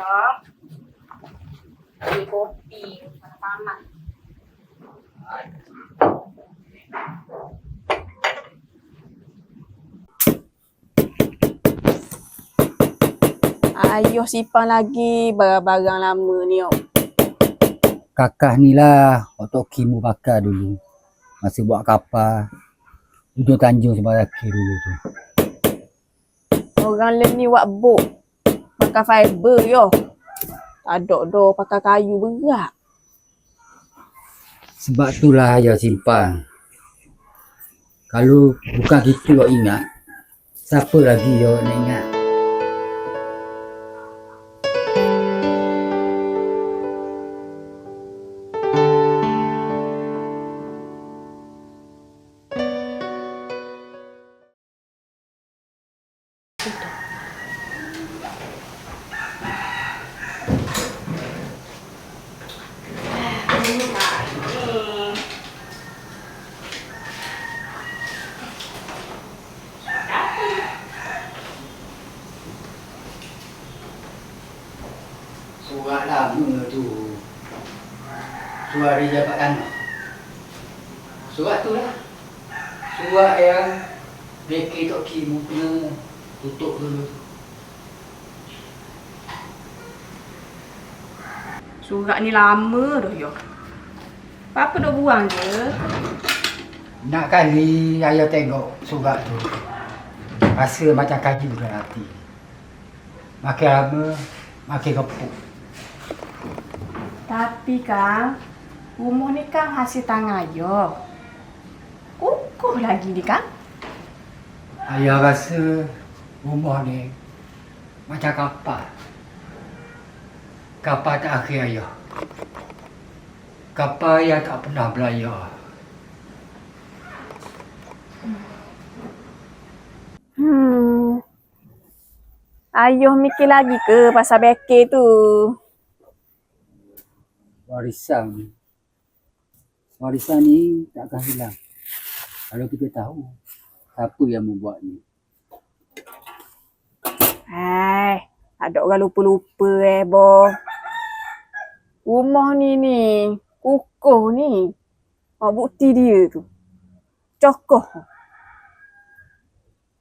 ya. Beli kopi panas-panas. Ayuh simpan lagi barang-barang lama ni. ok. Kakak ni lah otok kimu bakar dulu. Masa buat kapal. Duduk Tanjung sebelah akhir dulu tu. Orang lain ni buat bok. Pakai fiber yo. Ada do pakai kayu berat. Sebab tu lah ayah simpan. Kalau bukan gitu awak ingat. Siapa lagi awak nak ingat? Surat lama tu. Surat dia dapat tanah. Surat tu lah. Surat yang Beki Tok Kimu punya tutup dulu. Surat ni lama dah yo. Apa dah buang je? Nak kali ayah tengok surat tu. Rasa macam kayu dalam hati. Makin lama, makin kepuk. Tapi kan, rumah ni kan hasil tangan yo. Kukuh lagi ni kan? Ayah rasa rumah ni macam kapal. Kapal tak akhir ayah. Kapal yang tak pernah belayar. Hmm. Ayuh mikir lagi ke pasal beke tu? Warisan. Warisan ni takkan hilang. Kalau kita tahu siapa yang membuat ni. Hai, ada orang lupa-lupa eh, boh. Rumah ni ni, kukuh ni. Mak bukti dia tu. Cokoh.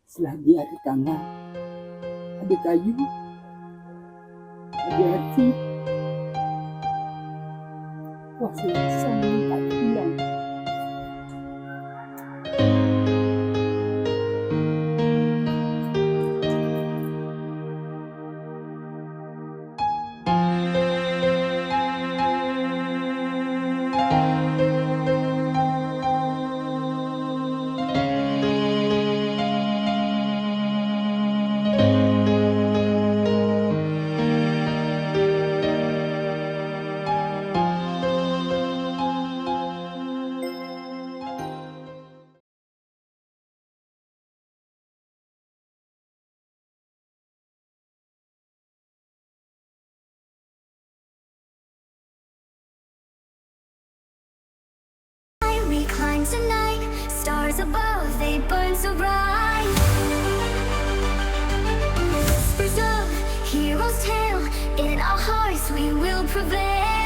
Selagi ada tangan, ada kayu, ada hati. Kuasa warisan in our hearts we will prevail.